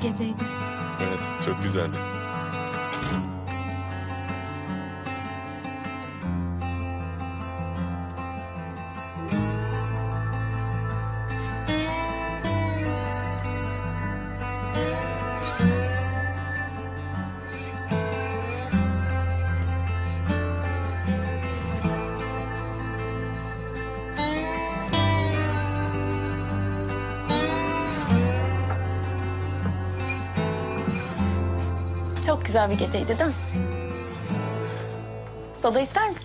geceydi. Evet, çok güzeldi. Çok güzel bir geceydi değil mi? Soda ister misin?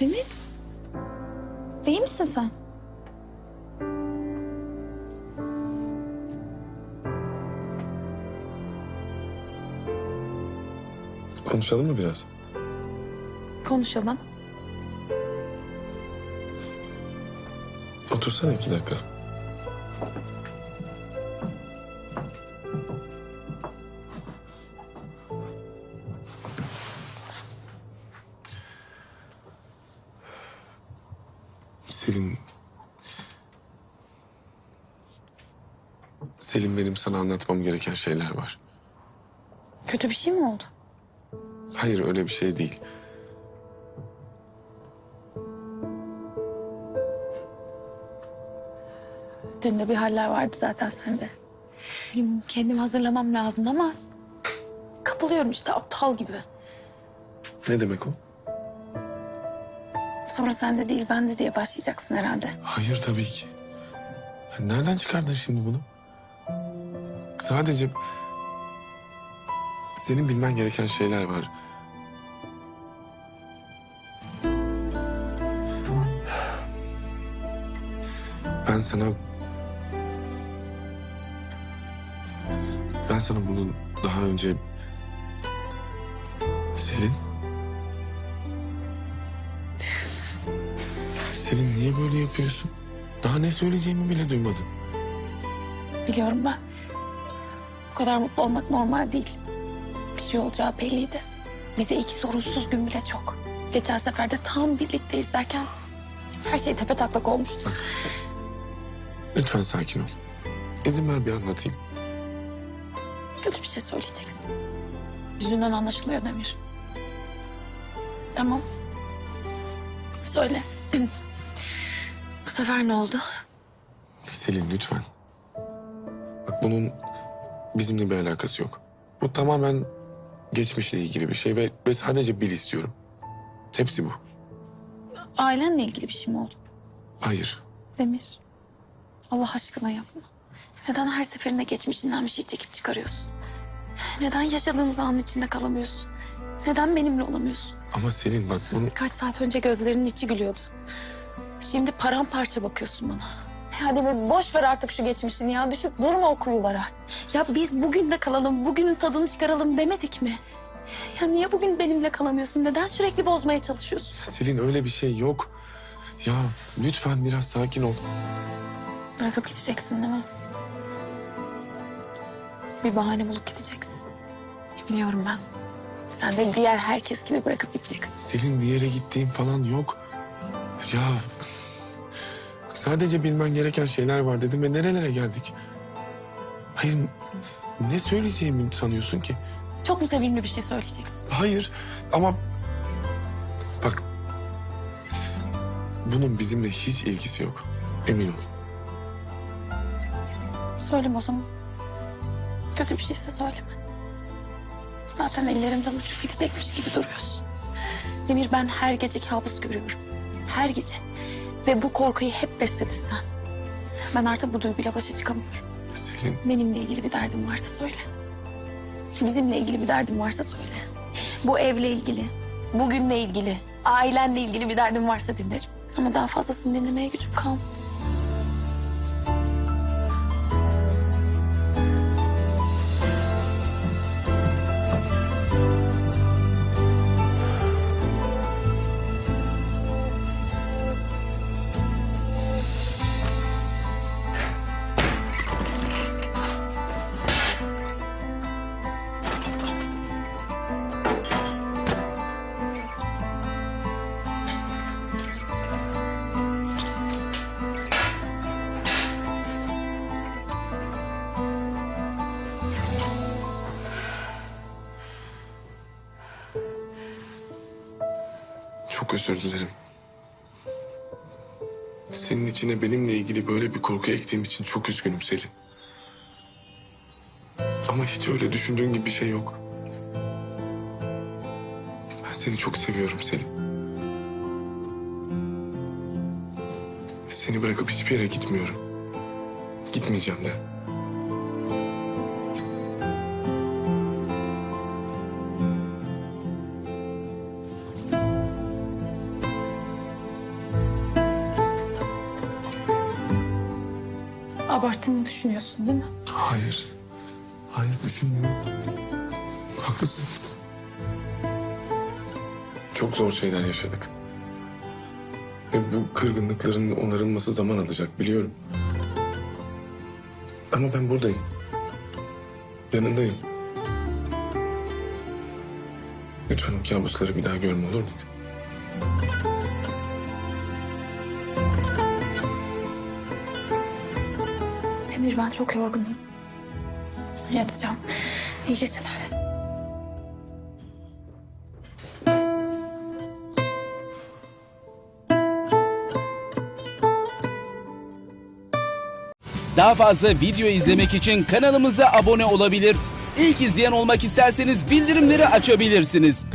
Deniz. İyi misin sen? Konuşalım mı biraz? Konuşalım. Otursana iki dakika. Selin... Selin benim sana anlatmam gereken şeyler var. Kötü bir şey mi oldu? Hayır öyle bir şey değil. Dün de bir haller vardı zaten sende. Benim kendimi hazırlamam lazım ama... Kapılıyorum işte aptal gibi. Ne demek o? Sonra sende değil bende diye başlayacaksın herhalde. Hayır tabii ki. Nereden çıkardın şimdi bunu? Sadece senin bilmen gereken şeyler var. Ben sana ben sana bunu daha önce Selin niye böyle yapıyorsun? Daha ne söyleyeceğimi bile duymadın. Biliyorum ben. Bu kadar mutlu olmak normal değil. Bir şey olacağı belliydi. Bize iki sorunsuz gün bile çok. Geçen sefer de tam birlikte izlerken her şey tepe taklak olmuştu. Lütfen sakin ol. İzin ver bir anlatayım. Kötü bir şey söyleyeceksin. Yüzünden anlaşılıyor Demir. Tamam. Söyle. Bu sefer ne oldu? Selin lütfen. Bak bunun bizimle bir alakası yok. Bu tamamen geçmişle ilgili bir şey ve, ve sadece bil istiyorum. Hepsi bu. Ailenle ilgili bir şey mi oldu? Hayır. Demir. Allah aşkına yapma. Neden her seferinde geçmişinden bir şey çekip çıkarıyorsun? Neden yaşadığımız anın içinde kalamıyorsun? Neden benimle olamıyorsun? Ama Selin bak bunu... Birkaç saat önce gözlerinin içi gülüyordu. Şimdi paramparça bakıyorsun bana. Ya Demir boş ver artık şu geçmişini ya. Düşüp durma o kuyulara. Ya biz bugün de kalalım, bugünün tadını çıkaralım demedik mi? Ya niye bugün benimle kalamıyorsun? Neden sürekli bozmaya çalışıyorsun? Selin öyle bir şey yok. Ya lütfen biraz sakin ol. Bırakıp gideceksin değil mi? Bir bahane bulup gideceksin. Biliyorum ben. Sen de diğer herkes gibi bırakıp gideceksin. Selin bir yere gittiğim falan yok. Ya sadece bilmen gereken şeyler var dedim ve nerelere geldik? Hayır ne söyleyeceğimi sanıyorsun ki? Çok mu sevimli bir şey söyleyeceksin? Hayır ama bak bunun bizimle hiç ilgisi yok. Emin ol. Söyleme o zaman. Kötü bir şeyse söyleme. Zaten ellerimden uçup gidecekmiş gibi duruyorsun. Demir ben her gece kabus görüyorum. Her gece. Ve bu korkuyu hep besledin sen. Ben artık bu duyguyla başa çıkamıyorum. Selin Benimle ilgili bir derdin varsa söyle. Bizimle ilgili bir derdin varsa söyle. Bu evle ilgili, bugünle ilgili, ailenle ilgili bir derdin varsa dinlerim. Ama daha fazlasını dinlemeye gücüm kalmadı. Özür dilerim. Senin içine benimle ilgili böyle bir korku ektiğim için çok üzgünüm Selin. Ama hiç öyle düşündüğün gibi bir şey yok. Ben seni çok seviyorum Selin. Seni bırakıp hiçbir yere gitmiyorum. Gitmeyeceğim de. Abarttığımı düşünüyorsun değil mi? Hayır. Hayır düşünmüyorum. Haklısın. Çok zor şeyler yaşadık. Ve bu kırgınlıkların onarılması zaman alacak biliyorum. Ama ben buradayım. Yanındayım. Lütfen o kabusları bir daha görme olur mu? Emir ben çok yorgunum. Yatacağım. İyi geceler. Daha fazla video izlemek için kanalımıza abone olabilir. İlk izleyen olmak isterseniz bildirimleri açabilirsiniz.